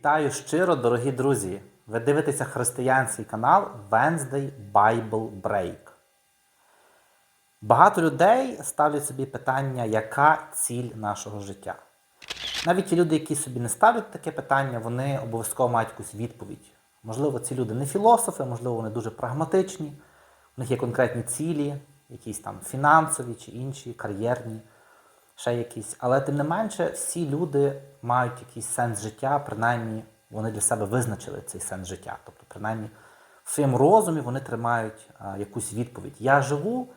Вітаю щиро, дорогі друзі! Ви дивитеся християнський канал Wednesday Bible Break. Багато людей ставлять собі питання, яка ціль нашого життя. Навіть ті люди, які собі не ставлять таке питання, вони обов'язково мають якусь відповідь. Можливо, ці люди не філософи, можливо, вони дуже прагматичні, у них є конкретні цілі, якісь там фінансові чи інші, кар'єрні ще якісь. Але тим не менше, всі люди мають якийсь сенс життя, принаймні вони для себе визначили цей сенс життя. Тобто, принаймні, в своєму розумі вони тримають а, якусь відповідь. Я живу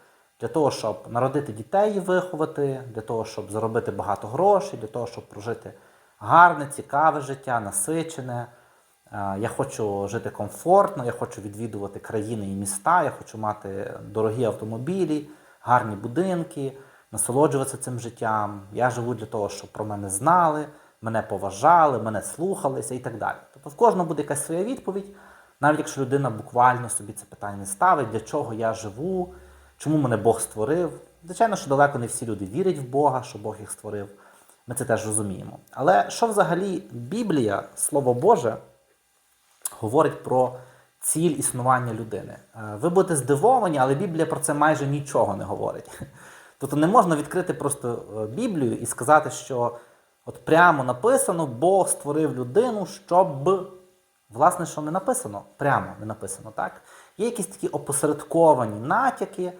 для того, щоб народити дітей і виховати, для того, щоб заробити багато грошей, для того, щоб прожити гарне, цікаве життя, насичене. Я хочу жити комфортно, я хочу відвідувати країни і міста, я хочу мати дорогі автомобілі, гарні будинки насолоджуватися цим життям. Я живу для того, щоб про мене знали, мене поважали, мене слухалися і так далі. Тобто в кожного буде якась своя відповідь, навіть якщо людина буквально собі це питання ставить, для чого я живу, чому мене Бог створив. Звичайно, що далеко не всі люди вірять в Бога, що Бог їх створив. Ми це теж розуміємо. Але що взагалі Біблія, Слово Боже, говорить про ціль існування людини? Е, Ви будете здивовані, але Біблія про це майже нічого не говорить. Тобто не можна відкрити просто е, Біблію і сказати, що от прямо написано, Бог створив людину, щоб, власне, що не написано, прямо не написано, так? Є якісь такі опосередковані натяки, е,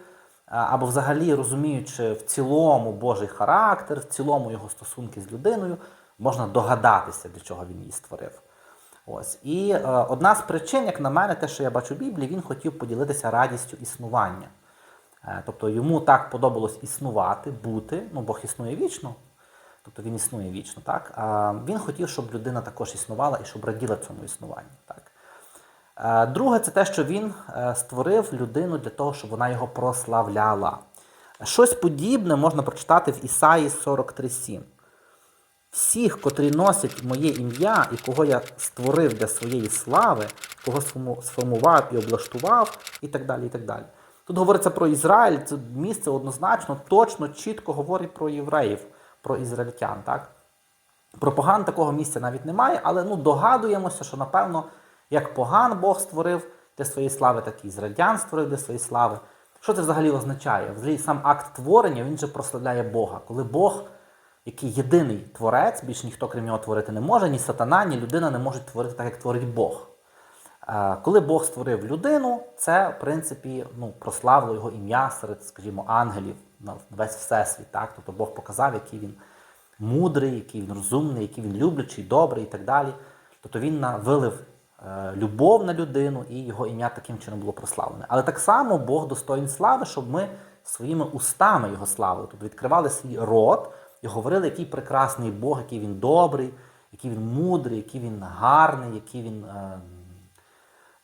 або взагалі розуміючи в цілому Божий характер, в цілому його стосунки з людиною, можна догадатися, для чого він її створив. Ось. І е, одна з причин, як на мене, те, що я бачу в Біблії, він хотів поділитися радістю існування. Е, Тобто йому так подобалось існувати, бути, ну Бог існує вічно, тобто він існує вічно, так? А він хотів, щоб людина також існувала і щоб раділа цьому існуванню. Так? Е, Друге, це те, що він е, створив людину для того, щоб вона його прославляла. Щось подібне можна прочитати в Ісаї 43.7. Всіх, котрі носять моє ім'я і кого я створив для своєї слави, кого сформував і облаштував, і так далі. і так далі. Тут говориться про Ізраїль, це місце однозначно, точно, чітко говорить про євреїв, про ізраїльтян. Так? Про поган такого місця навіть немає, але ну, догадуємося, що напевно, як поган Бог створив для своєї слави, так і ізраїльтян створив для своєї слави. Що це взагалі означає? Взагалі сам акт творення він же прославляє Бога. Коли Бог, який єдиний творець, більш ніхто крім нього творити не може, ні сатана, ні людина не можуть творити так, як творить Бог. Е, Коли Бог створив людину, це, в принципі, ну, прославило його ім'я серед, скажімо, ангелів на весь всесвіт. Так? Тобто Бог показав, який він мудрий, який він розумний, який він люблячий, добрий і так далі. Тобто він вилив е, любов на людину і його ім'я таким чином було прославлене. Але так само Бог достоїн слави, щоб ми своїми устами його славили, тобто відкривали свій рот і говорили, який прекрасний Бог, який він добрий, який він мудрий, який він гарний, який він.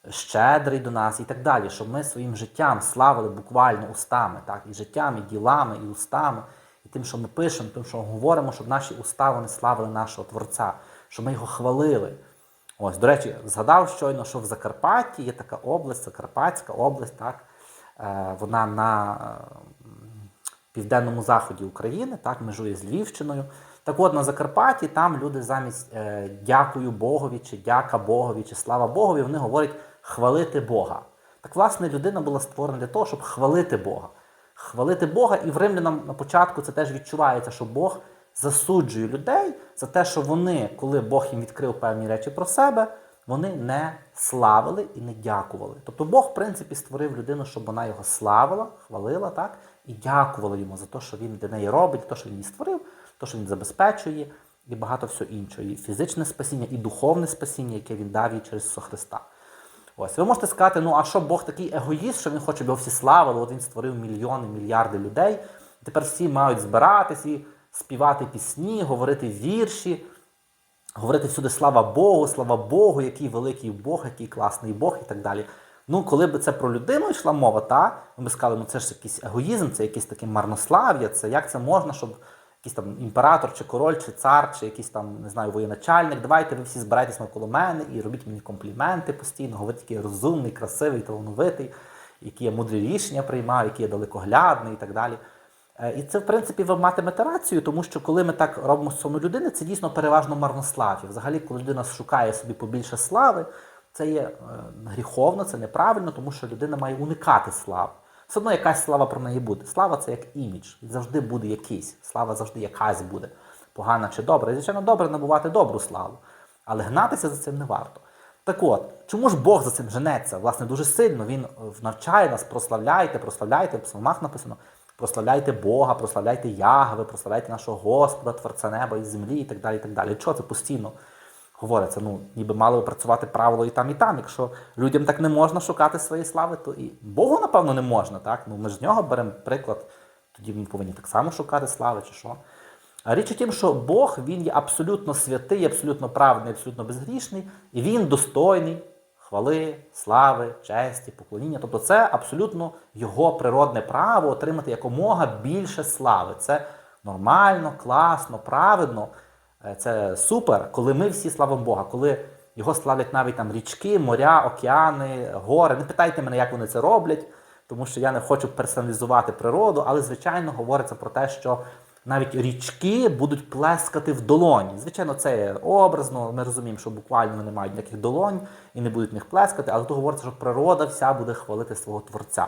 Щедрий до нас і так далі, щоб ми своїм життям славили буквально устами, так, і життям, і ділами, і устами, і тим, що ми пишемо, тим, що говоримо, щоб наші уста вони славили нашого Творця, щоб ми його хвалили. Ось, до речі, згадав щойно, що в Закарпатті є така область, Закарпатська область, так, е, вона на південному заході України, так, межує з Львівщиною. Так от на Закарпатті там люди замість е, дякую Богові, чи дяка Богові, чи слава Богові, вони говорять хвалити Бога. Так, власне, людина була створена для того, щоб хвалити Бога. Хвалити Бога, і в римлянам на початку це теж відчувається, що Бог засуджує людей за те, що вони, коли Бог їм відкрив певні речі про себе, вони не славили і не дякували. Тобто Бог, в принципі, створив людину, щоб вона його славила, хвалила, так, і дякувала йому за те, що він для неї робить, те, що він її створив, те, що він забезпечує, і багато всього іншого. І фізичне спасіння, і духовне спасіння, яке він дав їй через Христа. Ось, ви можете сказати, ну а що Бог такий егоїст, що він хоче, щоб його всі славили, от він створив мільйони, мільярди людей. Тепер всі мають збиратись і співати пісні, говорити вірші, говорити всюди слава Богу, слава Богу, який великий Бог, який класний Бог і так далі. Ну, коли б це про людину йшла мова, та ми б сказали, ну це ж якийсь егоїзм, це якесь таке марнослав'я, це як це можна, щоб якийсь там імператор, чи король, чи цар, чи якийсь там, не знаю, воєначальник, давайте ви всі збирайтесь навколо мене і робіть мені компліменти постійно, говоріть, який я розумний, красивий, талановитий, які я мудрі рішення приймаю, який я далекоглядний і так далі. Е, І це, в принципі, ви матимете рацію, тому що коли ми так робимо стосовно людини, це дійсно переважно марнослав'я. Взагалі, коли людина шукає собі побільше слави, це є е, гріховно, це неправильно, тому що людина має уникати слави. Все одно якась слава про неї буде. Слава це як імідж. Завжди буде якийсь. Слава завжди якась буде. Погана чи добра. І, звичайно, добре набувати добру славу. Але гнатися за цим не варто. Так от, чому ж Бог за цим женеться? Власне, дуже сильно Він е, навчає нас, прославляйте, прославляйте, в псалмах написано, прославляйте Бога, прославляйте Ягве, прославляйте нашого Господа, Творця неба і землі, і так далі. і так далі. Чого це постійно говориться? Ну, ніби мало би працювати правило і там, і там. Якщо людям так не можна шукати своєї слави, то і Богу, напевно, не можна. Так? Ну, ми ж з нього беремо приклад, тоді ми повинні так само шукати слави, чи що. А Річ у тім, що Бог він є абсолютно святий, абсолютно праведний, абсолютно безгрішний, і він достойний хвали, слави, честі, поклоніння. Тобто це абсолютно його природне право отримати якомога більше слави. Це нормально, класно, праведно. Е, Це супер, коли ми всі славимо Бога, коли його славлять навіть там річки, моря, океани, гори. Не питайте мене, як вони це роблять, тому що я не хочу персоналізувати природу, але звичайно говориться про те, що навіть річки будуть плескати в долоні. Звичайно, це образно. Ми розуміємо, що буквально вони мають ніяких долонь і не будуть в них плескати, але тут говориться, що природа вся буде хвалити свого творця.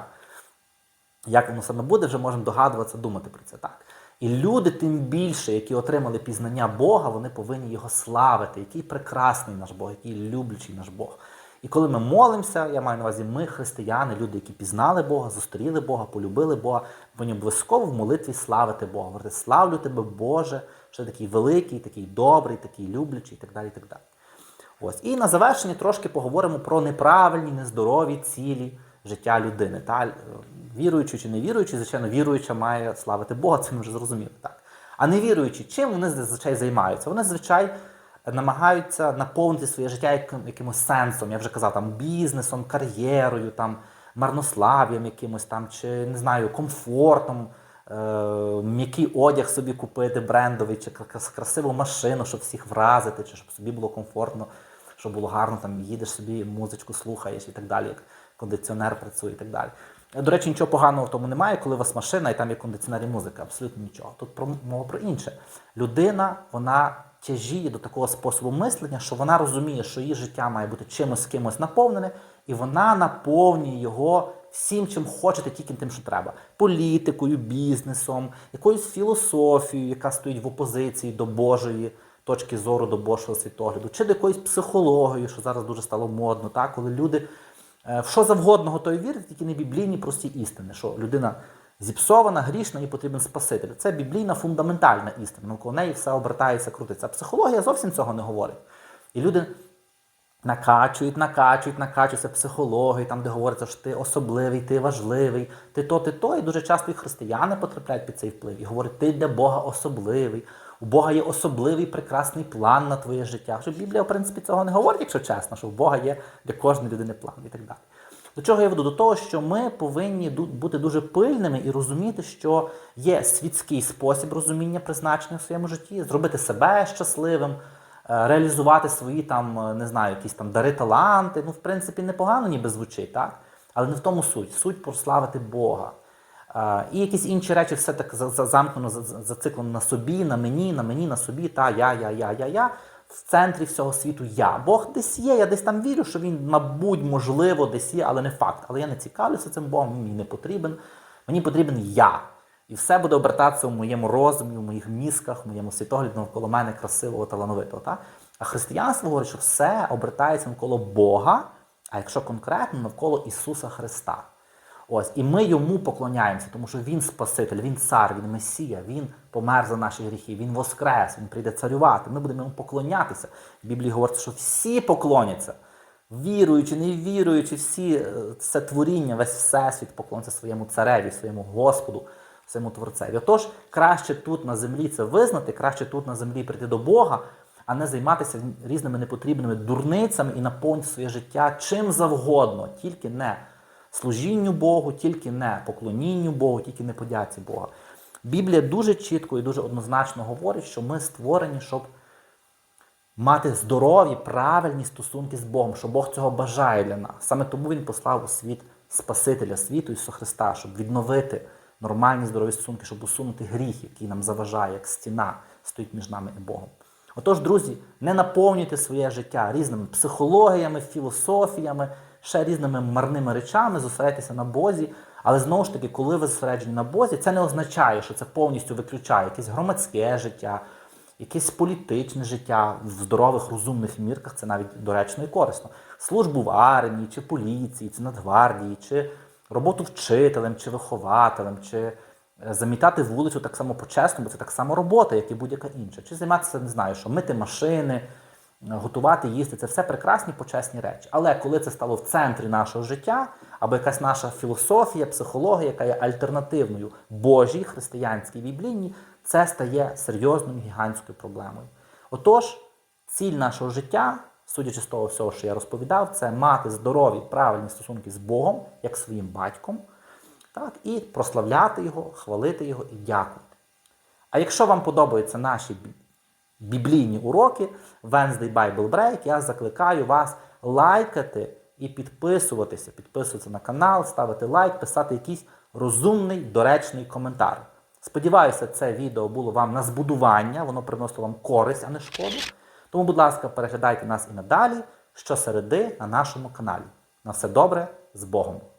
Як воно саме буде, вже можемо догадуватися, думати про це так. І люди, тим більше, які отримали пізнання Бога, вони повинні його славити, який прекрасний наш Бог, який люблячий наш Бог. І коли ми молимося, я маю на увазі, ми, християни, люди, які пізнали Бога, зустріли Бога, полюбили Бога, повинні обов'язково в молитві славити Бога. Говорити, славлю тебе, Боже, що ти такий великий, такий добрий, такий люблячий, і так далі. І так далі. Ось. І на завершення трошки поговоримо про неправильні, нездорові цілі життя людини. Та, е, віруючи чи не віруючи, звичайно, віруюча має славити Бога, це ми вже зрозуміли. Так. А не віруючи, чим вони зазвичай займаються? Вони зазвичай намагаються наповнити своє життя якимось сенсом. Я вже казав, там бізнесом, кар'єрою, там марнослав'ям якимось там, чи не знаю, комфортом, е, м'який одяг собі купити, брендовий, чи красиву машину, щоб всіх вразити, чи щоб собі було комфортно, щоб було гарно, там їдеш собі, музичку слухаєш і так далі, кондиціонер працює і так далі. До речі, нічого поганого в тому немає, коли у вас машина і там є кондиціонер і музика. Абсолютно нічого. Тут про мова про інше. Людина, вона тяжіє до такого способу мислення, що вона розуміє, що її життя має бути чимось кимось наповнене, і вона наповнює його всім, чим хочете, тільки тим, що треба. Політикою, бізнесом, якоюсь філософією, яка стоїть в опозиції до Божої точки зору, до Божого світогляду, чи до якоїсь психології, що зараз дуже стало модно, так? коли люди в що завгодно готові вірити, тільки не біблійні прості істини, що людина зіпсована, грішна, їй потрібен Спаситель. Це біблійна фундаментальна істина. Навколо неї все обертається, крутиться. А психологія зовсім цього не говорить. І люди накачують, накачують, накачуються психології, там, де говориться, що ти особливий, ти важливий, ти то, ти то. І дуже часто і християни потрапляють під цей вплив і говорять, ти для Бога особливий. У Бога є особливий прекрасний план на твоє життя. Що Біблія, в принципі, цього не говорить, якщо чесно, що у Бога є для кожної людини план і так далі. До чого я веду? До того, що ми повинні бути дуже пильними і розуміти, що є світський спосіб розуміння призначення в своєму житті, зробити себе щасливим, е, реалізувати свої там, е, не знаю, якісь там дари, таланти. Ну, в принципі, непогано ніби звучить, так? Але не в тому суть. Суть прославити Бога. І якісь інші речі все так за- за- замкнено, за- за- зациклено на собі, на мені, на мені, на собі, та я, я, я, я, я. В центрі всього світу я. Бог десь є, я десь там вірю, що він, мабуть, можливо, десь є, але не факт. Але я не цікавлюся цим Богом, мені не потрібен. Мені потрібен я. І все буде обертатися в моєму розумі, в моїх мізках, в моєму світогляді навколо мене красивого, талановитого. Так? А християнство говорить, що все обертається навколо Бога, а якщо конкретно, навколо Ісуса Христа. Ось, і ми йому поклоняємося, тому що він Спаситель, він цар, він Месія, він помер за наші гріхи, він воскрес, він прийде царювати. Ми будемо йому поклонятися. В Біблії говориться, що всі поклоняться. Віруючи, не віруючи, всі е, це творіння, весь всесвіт поклониться своєму цареві, своєму Господу, своєму Творцеві. Отож, краще тут на землі це визнати, краще тут на землі прийти до Бога, а не займатися різними непотрібними дурницями і наповнити своє життя чим завгодно, тільки не служінню Богу, тільки не поклонінню Богу, тільки не подяці Бога. Біблія дуже чітко і дуже однозначно говорить, що ми створені, щоб мати здорові, правильні стосунки з Богом, що Бог цього бажає для нас. Саме тому Він послав у світ Спасителя світу Ісуса Христа, щоб відновити нормальні здорові стосунки, щоб усунути гріх, який нам заважає, як стіна стоїть між нами і Богом. Отож, друзі, не наповнюйте своє життя різними психологіями, філософіями, ще різними марними речами, зосередьтеся на Бозі. Але знову ж таки, коли ви зосереджені на Бозі, це не означає, що це повністю виключає якесь громадське життя, якесь політичне життя в здорових, розумних мірках, це навіть доречно і корисно. Службу в армії, чи поліції, чи Нацгвардії, чи роботу вчителем, чи вихователем, чи е, замітати вулицю так само по-чесному, це так само робота, як і будь-яка інша. Чи займатися, не знаю, що мити машини, готувати, їсти це все прекрасні почесні речі. Але коли це стало в центрі нашого життя, або якась наша філософія, психологія, яка є альтернативною Божій, християнській, біблійній, це стає серйозною гігантською проблемою. Отож, ціль нашого життя, судячи з того всього, що я розповідав, це мати здорові, правильні стосунки з Богом, як своїм батьком, так, і прославляти Його, хвалити Його і дякувати. А якщо вам подобаються наші біблійні уроки Wednesday Bible Break, я закликаю вас лайкати і підписуватися, підписуватися на канал, ставити лайк, писати якийсь розумний, доречний коментар. Сподіваюся, це відео було вам на збудування, воно приносило вам користь, а не шкоду. Тому, будь ласка, переглядайте нас і надалі щосереди на нашому каналі. На все добре з Богом!